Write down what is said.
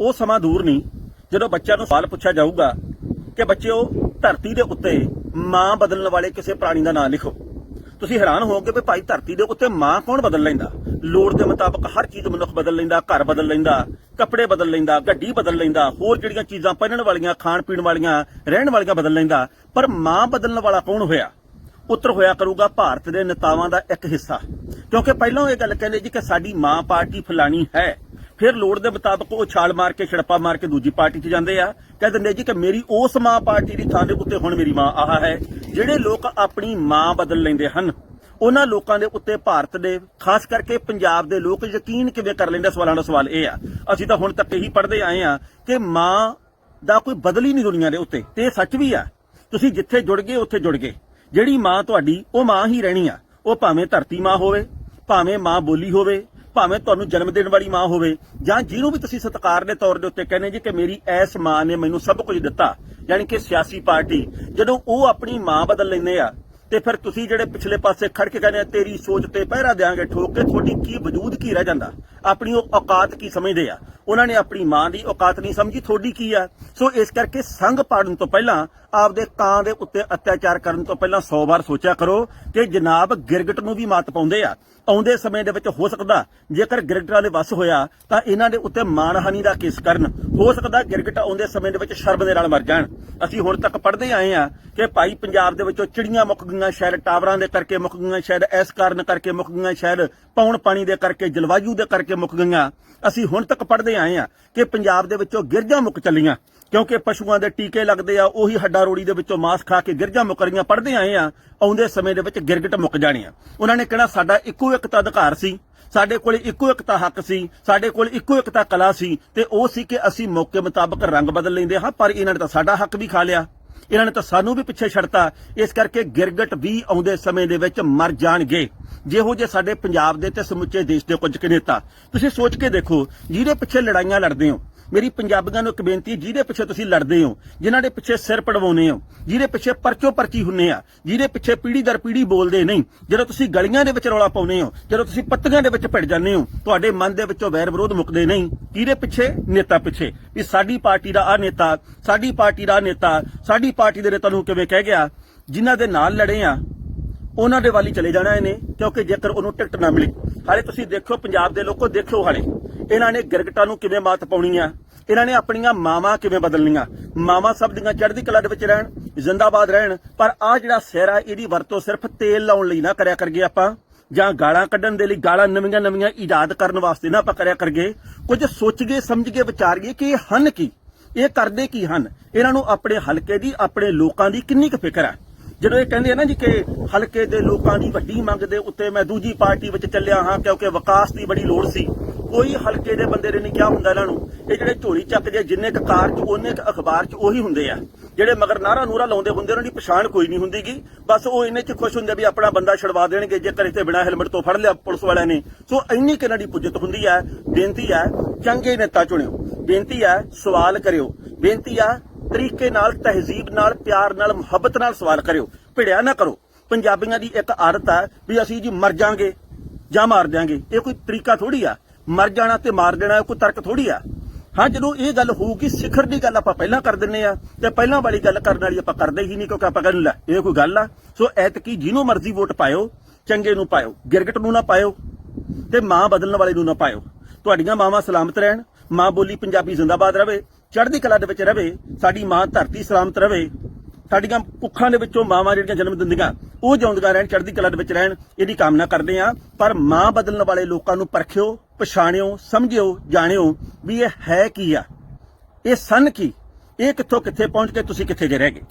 ਉਹ ਸਮਾਂ ਦੂਰ ਨਹੀਂ ਜਦੋਂ ਬੱਚਿਆਂ ਨੂੰ ਸਵਾਲ ਪੁੱਛਿਆ ਜਾਊਗਾ ਕਿ ਬੱਚਿਓ, ਧਰਤੀ ਦੇ ਉੱਤੇ ਮਾਂ ਬਦਲਣ ਵਾਲੇ ਕਿਸੇ ਪ੍ਰਾਣੀ ਦਾ ਨਾਮ ਲਿਖੋ। ਤੁਸੀਂ ਹੈਰਾਨ ਹੋਵੋਗੇ ਵੀ ਭਾਈ ਧਰਤੀ ਦੇ ਉੱਤੇ ਮਾਂ ਕੌਣ ਬਦਲ ਲੈਂਦਾ? ਲੋੜ ਦੇ ਮੁਤਾਬਕ ਹਰ ਚੀਜ਼ ਮਨੁੱਖ ਬਦਲ ਲੈਂਦਾ, ਘਰ ਬਦਲ ਲੈਂਦਾ, ਕੱਪੜੇ ਬਦਲ ਲੈਂਦਾ, ਗੱਡੀ ਬਦਲ ਲੈਂਦਾ, ਹੋਰ ਜਿਹੜੀਆਂ ਚੀਜ਼ਾਂ ਪਹਿਨਣ ਵਾਲੀਆਂ, ਖਾਣ ਪੀਣ ਵਾਲੀਆਂ, ਰਹਿਣ ਵਾਲੀਆਂ ਬਦਲ ਲੈਂਦਾ, ਪਰ ਮਾਂ ਬਦਲਣ ਵਾਲਾ ਕੌਣ ਹੋਇਆ? ਉੱਤਰ ਹੋਇਆ ਕਰੂਗਾ ਭਾਰਤ ਦੇ ਨੇਤਾਵਾਂ ਦਾ ਇੱਕ ਹਿੱਸਾ। ਕਿਉਂਕਿ ਪਹਿਲਾਂ ਇਹ ਗੱਲ ਕਹਿੰਦੇ ਜੀ ਕਿ ਸਾਡੀ ਮਾਂ ਪਾਰਟੀ ਫਲਾਣੀ ਹੈ। ਫਿਰ ਲੋੜ ਦੇ ਮੁਤਾਬਕ ਉਹ ਛਾਲ ਮਾਰ ਕੇ, ਛੜਪਾ ਮਾਰ ਕੇ ਦੂਜੀ ਪਾਰਟੀ 'ਚ ਜਾਂਦੇ ਆ। ਕਹਿ ਦਿੰਦੇ ਜੀ ਕਿ ਮੇਰੀ ਉਸ ਮਾਂ ਪਾਰਟੀ ਦੀ ਥਾਂ ਦੇ ਉੱਤੇ ਹੁਣ ਮੇਰੀ ਮਾਂ ਆਹ ਹੈ। ਜਿਹੜੇ ਲੋਕ ਆਪਣੀ ਮਾਂ ਬਦਲ ਲੈਂਦੇ ਹਨ, ਉਹਨਾਂ ਲੋਕਾਂ ਦੇ ਉੱਤੇ ਭਾਰਤ ਦੇ, ਖਾਸ ਕਰਕੇ ਪੰਜਾਬ ਦੇ ਲੋਕ ਯਕੀਨ ਕਿਵੇਂ ਕਰ ਲੈਂਦੇ ਸਵਾਲਾਂ ਦਾ ਸਵਾਲ ਇਹ ਆ। ਅਸੀਂ ਤਾਂ ਹੁਣ ਤੱਕ ਇਹੀ ਪੜ੍ਹਦੇ ਆਏ ਆ ਕਿ ਮਾਂ ਦਾ ਕੋਈ ਬਦਲ ਹੀ ਨਹੀਂ ਦੁਨੀਆ ਦੇ ਉੱਤੇ। ਤੇ ਇਹ ਸੱਚ ਵੀ ਆ। ਤੁਸੀਂ ਜਿੱਥੇ ਜੁੜ ਗਏ, ਉੱਥੇ ਜੁੜ ਗਏ। ਜਿਹੜੀ ਮਾਂ ਤੁਹਾਡੀ, ਉਹ ਮਾਂ ਹੀ ਰਹਿਣੀ ਆ। ਉਹ ਭਾਵੇਂ ਧਰਤੀ ਮਾਂ ਹੋਵੇ, ਭਾਵੇਂ ਮਾਂ ਬੋਲੀ ਹੋਵੇ ਭਾਵੇਂ ਤੁਹਾਨੂੰ ਜਨਮ ਦੇਣ ਵਾਲੀ ਮਾਂ ਹੋਵੇ ਜਾਂ ਜਿਹਨੂੰ ਵੀ ਤੁਸੀਂ ਸਤਿਕਾਰ ਦੇ ਤੌਰ ਦੇ ਉੱਤੇ ਕਹਿੰਦੇ ਜੀ ਕਿ ਮੇਰੀ ਐਸ ਮਾਂ ਨੇ ਮੈਨੂੰ ਸਭ ਕੁਝ ਦਿੱਤਾ, ਯਾਨੀ ਕਿ ਸਿਆਸੀ ਪਾਰਟੀ, ਜਦੋਂ ਉਹ ਆਪਣੀ ਮਾਂ ਬਦਲ ਲੈਂਦੇ ਆ, ਤੇ ਫਿਰ ਤੁਸੀਂ ਜਿਹੜੇ ਪਿਛਲੇ ਪਾਸੇ ਖੜ ਕੇ ਕਹਿੰਦੇ ਤੇਰੀ ਸੋਚ ਤੇ ਪਹਿਰਾ ਦੇਾਂਗੇ ਠੋਕ ਕੇ ਤੁਹਾਡੀ ਕੀ ਵਜੂਦ ਕੀ ਰਹਿ ਜਾਂਦਾ? ਆਪਣੀ ਉਹ ਔਕਾਤ ਕੀ ਸਮਝਦੇ ਆ? ਉਹਨਾਂ ਨੇ ਆਪਣੀ ਮਾਂ ਦੀ ਔਕਾਤ ਨਹੀਂ ਸਮਝੀ, ਤੁਹਾਡੀ ਕੀ ਆ? ਸੋ ਇਸ ਕਰਕੇ ਸੰਗ ਪਾੜਨ ਤੋਂ ਪਹਿਲਾਂ ਆਪਦੇ ਕਾਂ ਦੇ ਉੱਤੇ ਅਤਿਆਚਾਰ ਕਰਨ ਤੋਂ ਪਹਿਲਾਂ 100 ਵਾਰ ਸੋਚਿਆ ਕਰੋ ਕਿ ਜਨਾਬ ਗਿਰਗਟ ਨੂੰ ਵੀ ਮਾਤ ਪਾਉਂਦੇ ਆ। ਆਉਂਦੇ ਸਮੇਂ ਦੇ ਵਿੱਚ ਹੋ ਸਕਦਾ, ਜੇਕਰ ਗਿਰਗਟਾਂ ਦੇ ਵੱਸ ਹੋਇਆ, ਤਾਂ ਇਹਨਾਂ ਦੇ ਉੱਤੇ ਮਾਨਹਾਨੀ ਦਾ ਕੇਸ ਕਰਨ। ਹੋ ਸਕਦਾ ਗਿਰਗਟ ਆਉਂਦੇ ਸਮੇਂ ਦੇ ਵਿੱਚ ਸ਼ਰਮ ਦੇ ਨਾਲ ਮਰ ਜਾਣ। ਅਸੀਂ ਹੁਣ ਤੱਕ ਪੜ੍ਹਦੇ ਆਏ ਆ ਕਿ ਭਾਈ ਪੰਜਾਬ ਦੇ ਵਿੱਚੋਂ ਚਿੜੀਆਂ ਮੁੱਕ ਗਈਆਂ ਸ਼ਾਇਦ ਟਾਵਰਾਂ ਦੇ ਕਰਕੇ ਮੁੱਕ ਗਈਆਂ, ਸ਼ਾਇਦ ਇਸ ਕਾਰਨ ਕਰਕੇ ਮੁੱਕ ਗਈਆਂ, ਸ਼ਾਇਦ ਪੌਣ ਪਾਣੀ ਦੇ ਕਰਕੇ, ਜਲਵਾਯੂ ਦੇ ਕਰਕੇ ਮੁੱਕ ਗਈਆਂ। ਅਸੀਂ ਹੁਣ ਤੱਕ ਪੜ੍ਹਦੇ ਆਏ ਆ ਕਿ ਪੰਜਾਬ ਦੇ ਵਿੱਚੋਂ ਗਿਰਜਾਂ ਮੁੱਕ ਚੱਲੀਆਂ। ਕਿਉਂਕਿ ਪਸ਼ੂਆਂ ਦੇ ਟੀਕੇ ਲੱਗਦੇ ਆ, ਉਹੀ ਹੱਡਾ ਰੋੜੀ ਦੇ ਵਿੱਚੋਂ ਮਾਸ ਖਾ ਕੇ ਗਿਰਜਾਂ ਮੁੱਕ ਪੜਦੇ ਆਏ ਆ, ਆਉਂਦੇ ਸਮੇਂ ਦੇ ਵਿੱਚ ਗਿਰਗਟ ਮੁੱਕ ਜਾਣੇ ਆ। ਉਹਨਾਂ ਨੇ ਕਹਿਣਾ ਸਾਡਾ ਇੱਕੋ ਇੱਕ ਤਾਂ ਅਧਿਕਾਰ ਸੀ, ਸਾਡੇ ਕੋਲ ਇੱਕੋ ਇੱਕ ਤਾਂ ਹੱਕ ਸੀ, ਸਾਡੇ ਕੋਲ ਇੱਕੋ ਇੱਕ ਤਾਂ ਕਲਾ ਸੀ, ਤੇ ਉਹ ਸੀ ਕਿ ਅਸੀਂ ਮੌਕੇ ਮੁਤਾਬਕ ਰੰਗ ਬਦਲ ਲੈਂਦੇ ਹਾਂ, ਪਰ ਇਹਨਾਂ ਨੇ ਤਾਂ ਸਾਡਾ ਹੱਕ ਵੀ ਖਾ ਲਿਆ। ਇਹਨਾਂ ਨੇ ਤਾਂ ਸਾਨੂੰ ਵੀ ਪਿੱਛੇ ਛੱਡਤਾ। ਇਸ ਕਰਕੇ ਗਿਰਗਟ ਵੀ ਆਉਂਦੇ ਸਮੇਂ ਦੇ ਵਿੱਚ ਮਰ ਜਾਣਗੇ। ਜਿਹੋ ਜੇ ਸਾਡੇ ਪੰਜਾਬ ਦੇ ਤੇ ਸਮੁੱਚੇ ਦੇਸ਼ ਦੇ ਕੁਝ ਕੁ ਨੇਤਾ। ਤੁਸੀਂ ਸੋਚ ਕੇ ਦੇਖੋ, ਜਿਹਦੇ ਪਿੱਛੇ ਲੜਾਈਆਂ ਲੜਦੇ ਹੋ ਮੇਰੀ ਪੰਜਾਬੀਆਂ ਨੂੰ ਇੱਕ ਬੇਨਤੀ ਜਿਹਦੇ ਪਿੱਛੇ ਤੁਸੀਂ ਲੜਦੇ ਹੋ, ਜਿਨ੍ਹਾਂ ਦੇ ਪਿੱਛੇ ਸਿਰ ਪੜਵਾਉਨੇ ਹੋ, ਜਿਹਦੇ ਪਿੱਛੇ ਪਰਚੋ ਪਰਚੀ ਹੁੰਨੇ ਆ, ਜਿਹਦੇ ਪਿੱਛੇ ਪੀੜੀ ਦਰ ਪੀੜੀ ਬੋਲਦੇ ਨਹੀਂ, ਜਦੋਂ ਤੁਸੀਂ ਗਲੀਆਂ ਦੇ ਵਿੱਚ ਰੌਲਾ ਪਾਉਨੇ ਹੋ, ਜਦੋਂ ਤੁਸੀਂ ਪੱਤੀਆਂ ਦੇ ਵਿੱਚ ਭਿੜ ਜਾਂਦੇ ਹੋ, ਤੁਹਾਡੇ ਮਨ ਦੇ ਵਿੱਚੋਂ ਵੈਰ ਵਿਰੋਧ ਮੁੱਕਦੇ ਨਹੀਂ। ਕਿਹਦੇ ਪਿੱਛੇ? ਨੇਤਾ ਪਿੱਛੇ। ਵੀ ਸਾਡੀ ਪਾਰਟੀ ਦਾ ਆ ਨੇਤਾ, ਸਾਡੀ ਪਾਰਟੀ ਦਾ ਆਹ ਨੇਤਾ, ਸਾਡੀ ਪਾਰਟੀ ਦੇ ਨੇਤਾ ਨੂੰ ਕਿਵੇਂ ਕਹਿ ਗਿਆ? ਜਿਨ੍ਹਾਂ ਦੇ ਨਾਲ ਲੜੇ ਆ, ਉਹਨਾਂ ਦੇ ਵਾਲੀ ਚਲੇ ਜਾਣਾ ਇਹਨੇ, ਕਿਉਂਕਿ ਜੇਕਰ ਉਹਨੂੰ ਟਿਕਟ ਨਾ ਮਿਲੀ। ਹਾਲੇ ਤੁਸੀਂ ਦੇਖੋ, ਪੰਜਾਬ ਦੇ ਲੋਕੋ ਦੇਖਿਓ ਹਾਲੇ। ਇਹਨਾਂ ਨੇ ਗਿਰਗਟਾਂ ਨੂੰ ਕਿਵੇਂ ਮਾਤ ਪਾਉਣੀ ਆ ਇਹਨਾਂ ਨੇ ਆਪਣੀਆਂ ਮਾਵਾਂ ਕਿਵੇਂ ਬਦਲਣੀਆਂ? ਮਾਵਾਂ ਸਭ ਦੀਆਂ ਚੜ੍ਹਦੀ ਕਲਾ ਦੇ ਵਿੱਚ ਰਹਿਣ, ਜ਼ਿੰਦਾਬਾਦ ਰਹਿਣ, ਪਰ ਆ ਜਿਹੜਾ ਸਿਰ ਆ ਇਹਦੀ ਵਰਤੋਂ ਸਿਰਫ ਤੇਲ ਲਾਉਣ ਲਈ ਨਾ ਕਰਿਆ ਕਰਗੇ ਆਪਾਂ, ਜਾਂ ਗਾਲਾਂ ਕੱਢਣ ਦੇ ਲਈ ਗਾਲਾਂ ਨਵੀਆਂ ਨਵੀਆਂ ਈਜਾਦ ਕਰਨ ਵਾਸਤੇ ਨਾ ਆਪਾਂ ਕਰਿਆ ਕਰਗੇ, ਕੁਝ ਸੋਚਗੇ ਸਮਝਗੇ ਵਿਚਾਰੀਏ ਕਿ ਇਹ ਹਨ ਕੀ? ਇਹ ਕਰਦੇ ਕੀ ਹਨ? ਇਹਨਾਂ ਨੂੰ ਆਪਣੇ ਹਲਕੇ ਦੀ, ਆਪਣੇ ਲੋਕਾਂ ਦੀ ਕਿੰਨੀ ਕੁ ਫਿਕਰ ਹੈ? ਜਦੋਂ ਇਹ ਕਹਿੰਦੇ ਆ ਨਾ ਜੀ ਕਿ ਹਲਕੇ ਦੇ ਲੋਕਾਂ ਦੀ ਵੱਡੀ ਮੰਗ ਦੇ ਉੱਤੇ ਮੈਂ ਦੂਜੀ ਪਾਰਟੀ ਵਿੱਚ ਚੱਲਿਆ ਹਾਂ ਕਿਉਂਕਿ ਵਿਕਾਸ ਦੀ ਬੜੀ ਲੋੜ ਸੀ ਕੋਈ ਹਲਕੇ ਦੇ ਬੰਦੇ ਨੇ ਨਹੀਂ ਕਿਹਾ ਹੁੰਦਾ ਇਹਨਾਂ ਨੂੰ। ਇਹ ਜਿਹੜੇ ਝੋਲੀ ਚੱਕ ਜੇ ਜਿੰਨੇ ਕੁ ਕਾਰ 'ਚ, ਉਹਨੇ ਕੁ ਅਖਬਾਰ 'ਚ ਉਹੀ ਹੁੰਦੇ ਆ। ਜਿਹੜੇ ਮਗਰ ਨਾਰਾ ਨੂਰਾ ਲਾਉਂਦੇ ਹੁੰਦੇ ਉਹਨਾਂ ਦੀ ਪਛਾਣ ਕੋਈ ਨਹੀਂ ਹੁੰਦੀਗੀ। ਬਸ ਉਹ ਇੰਨੇ 'ਚ ਖੁਸ਼ ਹੁੰਦੇ ਵੀ ਆਪਣਾ ਬੰਦਾ ਛਡਵਾ ਦੇਣਗੇ, ਜੇਕਰ ਇੱਥੇ ਬਿਨਾਂ ਹੈਲਮਟ ਤੋਂ ਫੜ ਲਿਆ ਪੁਲਿਸ ਵਾਲਿਆਂ ਨੇ। ਸੋ ਇੰਨੀ ਕਿ ਇਹਨਾਂ ਦੀ ਪੁੱਜਤ ਹੁੰਦੀ ਹੈ ਬੇਨਤੀ ਹੈ ਚੰਗੇ ਨੇਤਾ ਚੁਣਿਓ। ਬੇਨਤੀ ਹੈ ਸਵਾਲ ਕਰਿਓ। ਬੇਨਤੀ ਆ, ਤਰੀਕੇ ਨਾਲ, ਤਹਿਜ਼ੀਬ ਨਾਲ, ਪਿਆਰ ਨਾਲ, ਮੁਹੱਬਤ ਨਾਲ ਸਵਾਲ ਕਰਿਓ। ਭਿੜਿਆ ਨਾ ਕਰੋ। ਪੰਜਾਬੀਆਂ ਦੀ ਇੱਕ ਆਦਤ ਹੈ ਵੀ ਅਸੀਂ ਜੀ ਮਰ ਜਾਾਂਗੇ ਜਾਂ ਮਾਰ ਦਿਆਂਗੇ। ਇਹ ਕੋਈ ਤਰੀਕਾ ਥੋੜੀ ਆ। ਮਰ ਜਾਣਾ ਤੇ ਮਾਰ ਦੇਣਾ, ਕੋਈ ਤਰਕ ਥੋੜੀ ਆ। ਹਾਂ, ਜਦੋਂ ਇਹ ਗੱਲ ਹੋਊਗੀ, ਸਿਖਰ ਦੀ ਗੱਲ ਆਪਾਂ ਪਹਿਲਾਂ ਕਰ ਦਿੰਨੇ ਆ ਤੇ ਪਹਿਲਾਂ ਵਾਲੀ ਗੱਲ ਕਰਨ ਵਾਲੀ ਆਪਾਂ ਕਰਦੇ ਹੀ ਨਹੀਂ, ਕਿਉਂਕਿ ਆਪਾਂ ਕਹਿੰਦੇ, ਲੈ, ਇਹ ਕੋਈ ਗੱਲ ਆ। ਸੋ ਐਤਕੀ ਜਿਹਨੂੰ ਮਰਜ਼ੀ ਵੋਟ ਪਾਇਓ, ਚੰਗੇ ਨੂੰ ਪਾਇਓ, ਗਿਰਗਟ ਨੂੰ ਨਾ ਪਾਇਓ ਤੇ ਮਾਂ ਬਦਲਣ ਵਾਲੇ ਨੂੰ ਨਾ ਪਾਇਓ। ਤੁਹਾਡੀਆਂ ਮਾਵਾਂ ਸਲਾਮਤ ਰਹਿਣ, ਮਾਂ ਬੋਲੀ ਪੰਜਾਬੀ ਜ਼ਿੰਦਾਬਾਦ ਰਵੇ, ਚੜ੍ਹਦੀ ਕਲਾ ਦੇ ਵਿੱਚ ਰਵੇ, ਸਾਡੀ ਮਾਂ ਧਰਤੀ ਸਲਾਮਤ ਰਵੇ। ਸਾਡੀਆਂ ਕੁੱਖਾਂ ਦੇ ਵਿੱਚੋਂ ਮਾਵਾਂ ਜਿਹੜੀਆਂ ਜਨਮ ਦਿੰਦੀਆਂ, ਉਹ ਜਿਉਂਦੀਆਂ ਰਹਿਣ, ਚੜ੍ਹਦੀ ਕਲਾ ਦੇ ਵਿੱਚ ਰਹਿਣ, ਇਹਦੀ ਕਾਮਨਾ ਕਰਦੇ ਆ ਪਰ ਮਾਂ ਬਦਲਣ ਵਾਲੇ ਲੋਕਾਂ ਨੂੰ ਪਰਖਿਓ ਪਛਾਣਿਓ, ਸਮਝਿਓ, ਜਾਣਿਓ ਵੀ ਇਹ ਹੈ ਕੀ ਆ? ਇਹ ਸਨ ਕੀ? ਇਹ ਕਿੱਥੋਂ ਕਿੱਥੇ ਪਹੁੰਚ ਕੇ ਤੁਸੀਂ ਕਿੱਥੇ ਜੇ ਰਹਿ ਗਏ?